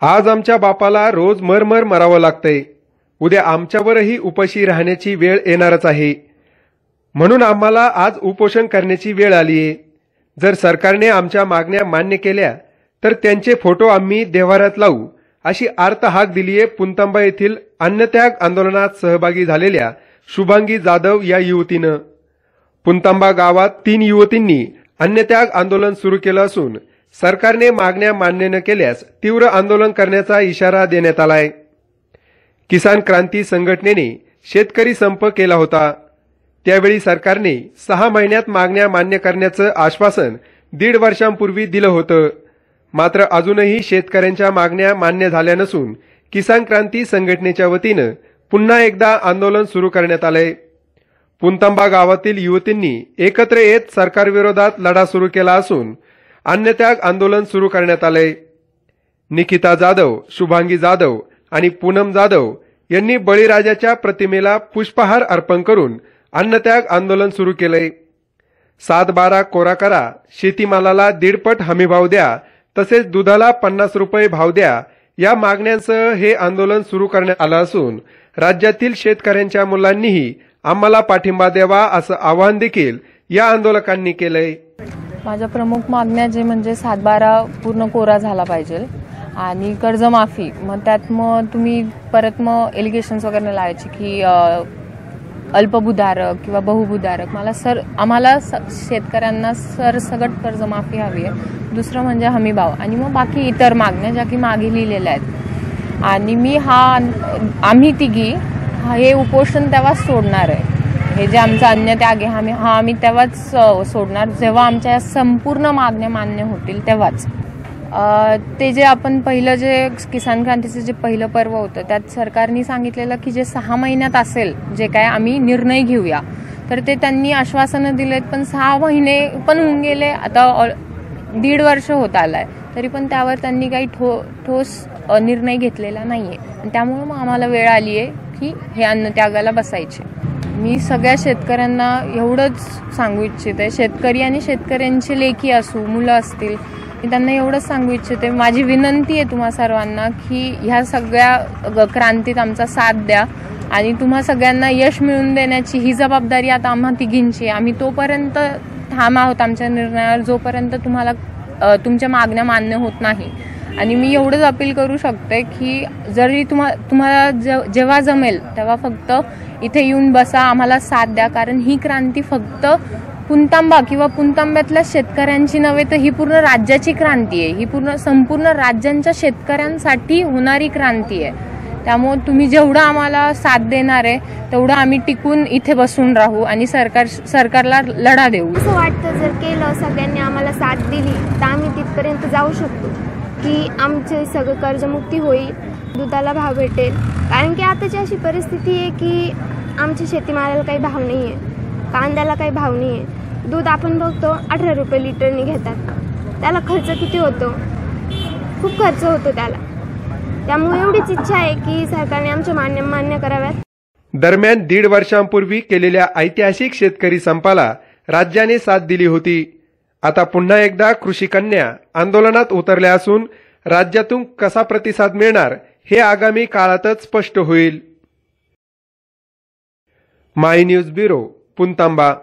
आज आमच्या बापाला रोज मरमर मरावं लागतंय. उद्या आमच्यावरही उपाशी राहण्याची वेळ येणारच आहे. म्हणून आम्हाला आज उपोषण करण्याची वेळ आलीये. जर सरकारने आमच्या मागण्या मान्य केल्या तर त्यांचे फोटो आम्ही देव्हाऱ्यात लावू अशी आर्त हाक दिलीये पुंतांबा येथील अन्नत्याग आंदोलनात सहभागी झालेल्या शुभांगी जाधव या युवतीनं. पुंतांबा गावात तीन युवतींनी अन्नत्याग आंदोलन सुरू केलं असून सरकारने मागण्या मान्य न केल्यास तीव्र आंदोलन करण्याचा इशारा देण्यात आलाय. किसान क्रांती संघटनेने शेतकरी संप केला होता. त्यावेळी सरकारने सहा महिन्यात मागण्या मान्य करण्याचं आश्वासन दीड वर्षांपूर्वी दिलं होतं. मात्र अजूनही शेतकऱ्यांच्या मागण्या मान्य झाल्या नसून किसान क्रांती संघटनेच्या वतीनं पुन्हा एकदा आंदोलन सुरू करण्यात आलंय. पुंतंबा गावातील युवतींनी एकत्र येत सरकारविरोधात लढा सुरू केला असून अन्नत्याग आंदोलन सुरू करण्यात आले. निकिता जाधव शुभांगी जाधव आणि पूनम जाधव यांनी बळीराजाच्या प्रतिमेला पुष्पहार अर्पण करून अन्नत्याग आंदोलन सुरू केले. सात बारा कोरा करा शेतीमालाला दीडपट हमीभाव द्या तसेच दुधाला पन्नास रुपये भाव द्या या मागण्यांसह हे आंदोलन सुरू करण्यात आलं असून राज्यातील शेतकऱ्यांच्या मुलांनीही आम्हाला पाठिंबा द्यावा असं आवाहन देखील या आंदोलकांनी केलंय. माझ्या प्रमुख मागण्या जे म्हणजे सातबारा पूर्ण कोरा झाला पाहिजे आणि कर्जमाफी. मग त्यात मग तुम्ही परत मग एलिगेशन्स वगैरे लावायची की अल्पभूधारक किंवा बहुभूधारक. मला सर आम्हाला स- शेतकऱ्यांना सरसगट कर्जमाफी हवी आहे. दुसरं म्हणजे हमीभाव. आणि मग बाकी इतर मागण्या ज्या की मागे लिहिलेल्या आहेत. आणि मी हा आम्ही तिघी हे उपोषण तेव्हाच सोडणार आहे. हे जे आमचं अन्य त्याग आहे आम्ही हा आम्ही तेव्हाच सोडणार. जेव्हा आमच्या या संपूर्ण मागण्या मान्य होतील तेव्हाच. ते जे आपण पहिलं जे किसान क्रांतीचं जे पहिलं पर्व होतं त्यात सरकारने सांगितलेलं की जे सहा महिन्यात असेल जे काय आम्ही निर्णय घेऊया तर ते त्यांनी आश्वासनं दिलेत पण सहा महिने पण होऊन गेले आता ऑल- दीड वर्ष होत आलाय. तरी पण त्यावर त्यांनी काही ठो ठोस निर्णय घेतलेला नाहीये. आणि त्यामुळे मग आम्हाला वेळ आली आहे की हे अन्नत्यागाला बसायचे. मी सगळ्या शेतकऱ्यांना एवढंच सांगू इच्छिते. शेतकरी आणि शेतकऱ्यांचे लेखी असू मुलं असतील मी त्यांना एवढंच सांगू इच्छिते. माझी विनंती आहे तुम्हा सर्वांना की ह्या सगळ्या क्रांतीत आमचा साथ द्या आणि तुम्हा सगळ्यांना यश मिळवून देण्याची ही जबाबदारी आता आम्हा तिघींची आहे. आम्ही तोपर्यंत थांब आहोत आमच्या निर्णयावर जोपर्यंत तुम्हाला तुमच्या मागण्या मान्य होत नाही. आणि मी एवढंच अपील करू शकते की जरी तुम्हा तुम्हाला जेव्हा जमेल तेव्हा फक्त इथे येऊन बसा आम्हाला साथ द्या. कारण ही क्रांती फक्त पुंतांबा किंवा पुंतांब्यातल्या शेतकऱ्यांची नव्हे तर ही पूर्ण राज्याची क्रांती आहे. ही पूर्ण संपूर्ण राज्यांच्या शेतकऱ्यांसाठी होणारी क्रांती आहे. त्यामुळे तुम्ही जेवढं आम्हाला साथ देणार आहे तेवढं आम्ही टिकून इथे बसून राहू आणि सरकार सरकारला लढा देऊ. असं वाटतं जर केलं सगळ्यांनी आम्हाला साथ दिली तर आम्ही तिथपर्यंत जाऊ शकतो. की आमचे सगळं कर्जमुक्ती होईल दुधाला भाव भेटेल. कारण की आताची अशी परिस्थिती आहे की आमच्या शेतीमालाला काही भाव नाही आहे कांद्याला काही भाव नाही आहे दूध आपण बघतो अठरा रुपये लिटरनी घेतात. त्याला खर्च किती होतो? खूप खर्च होतो त्याला. त्यामुळे एवढीच इच्छा आहे की सरकारने आमच्या मान्य मान्य कराव्यात. दरम्यान दीड वर्षांपूर्वी केलेल्या ऐतिहासिक शेतकरी संपाला राज्याने साथ दिली होती. आता पुन्हा एकदा कृषी कन्या आंदोलनात उतरल्या असून राज्यातून कसा प्रतिसाद मिळणार हे आगामी काळातच स्पष्ट होईल. My news bureau Puntamba.